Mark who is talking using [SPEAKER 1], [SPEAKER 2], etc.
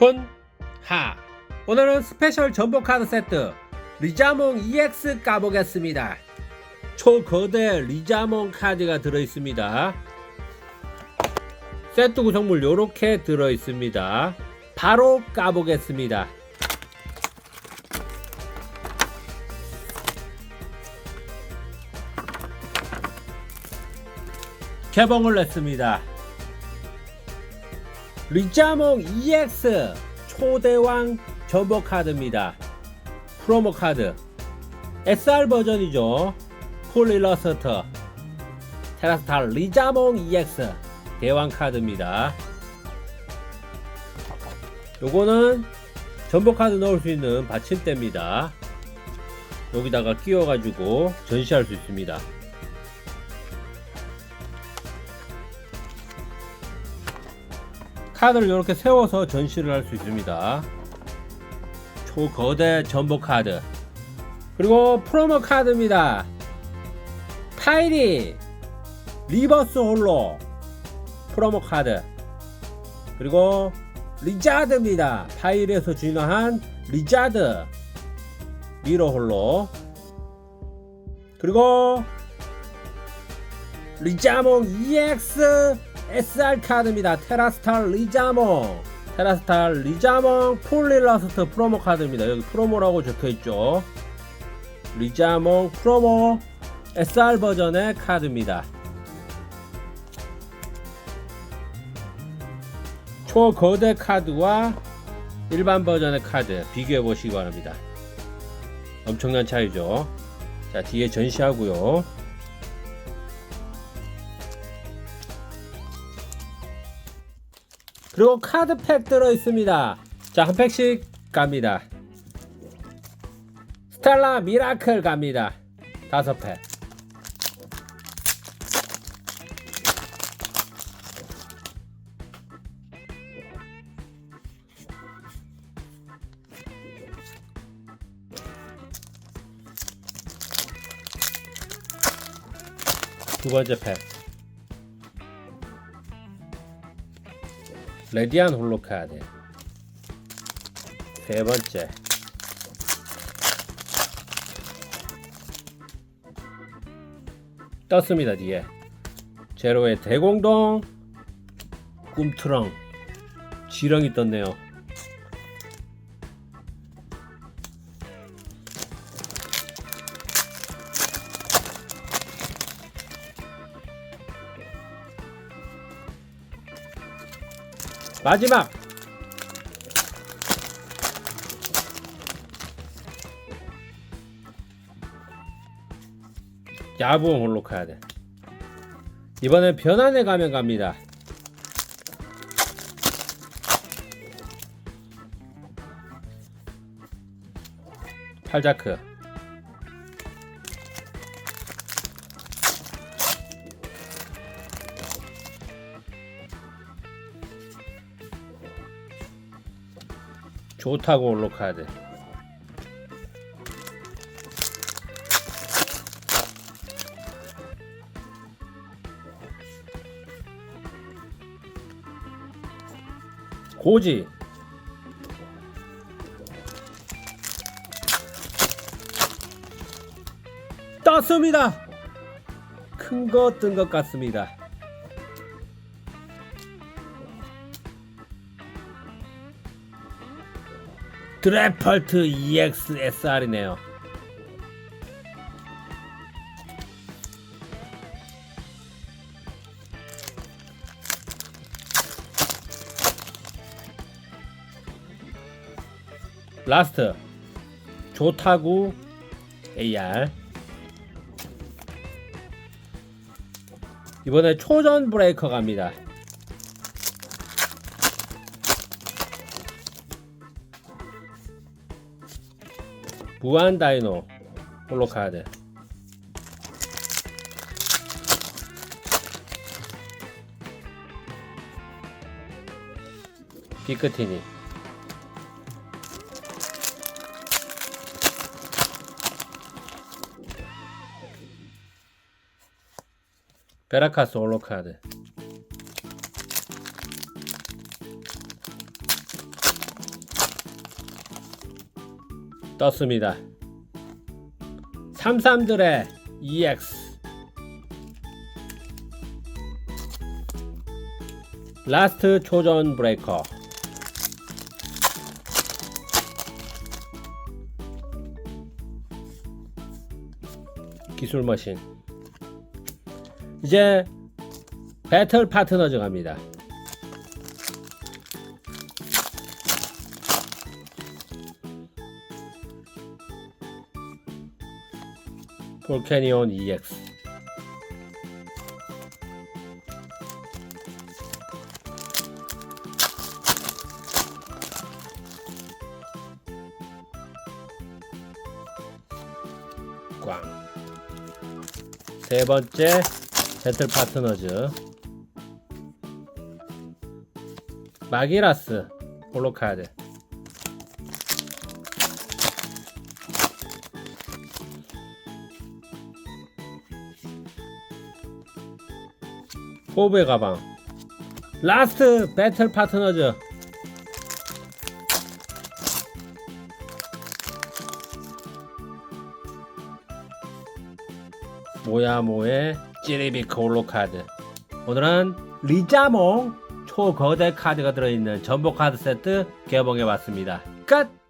[SPEAKER 1] 혼하. 오늘은 스페셜 전복 카드 세트. 리자몽 EX 까보겠습니다. 초거대 리자몽 카드가 들어있습니다. 세트 구성물 요렇게 들어있습니다. 바로 까보겠습니다. 개봉을 했습니다 리자몽 EX 초대왕 전복 카드입니다. 프로모 카드 SR 버전이죠. 폴일러스트 테라스탈 리자몽 EX 대왕 카드입니다. 요거는 전복 카드 넣을 수 있는 받침대입니다. 여기다가 끼워가지고 전시할 수 있습니다. 카드를 이렇게 세워서 전시를 할 수 있습니다. 초거대 전복 카드. 그리고 프로모 카드입니다. 타이리 리버스 홀로 프로모 카드. 그리고 리자드입니다. 파일에서 진화한 리자드 미러 홀로. 그리고 리자몽 EX SR 카드입니다. 테라스탈 리자몽. 테라스탈 리자몽 폴릴러스트 프로모 카드입니다. 여기 프로모라고 적혀 있죠. 리자몽 프로모 SR 버전의 카드입니다. 초거대 카드와 일반 버전의 카드 비교해 보시기 바랍니다. 엄청난 차이죠. 자, 뒤에 전시하고요. 그리고 카드팩 들어 있습니다. 자, 한 팩씩 갑니다. 스텔라 미라클 갑니다. 다섯 팩. 두 번째 팩. 레디안 홀로 카드 세 번째. 떴습니다 뒤에. 제로의 대공동. 꿈트렁. 지렁이 떴네요 마지막. 야부엉 홀로 카드 이번엔 변환의 가면 갑니다. 팔자크 좋다고 홀로 카드 고지. 떴습니다. 큰 거 뜬 것 같습니다 드래펄트 EXSR이네요. 라스트. 조타구 AR 이번에 초전 브레이커 갑니다 무한 다이노 홀로 카드 비크티니. 베라카스 홀로 카드 떴습니다. 33들의 EX 라스트 초전 브레이커 기술 머신 이제 배틀 파트너즈 갑니다. 볼캐니온 EX 꽝. 세 번째 배틀 파트너즈. 마기라스. 홀로카드 호브의 가방. 라스트 배틀 파트너즈. 모야모의 찌리비크 홀로카드. 오늘은 리자몽 초거대 카드가 들어있는 전복 카드 세트 개봉해봤습니다. 끝!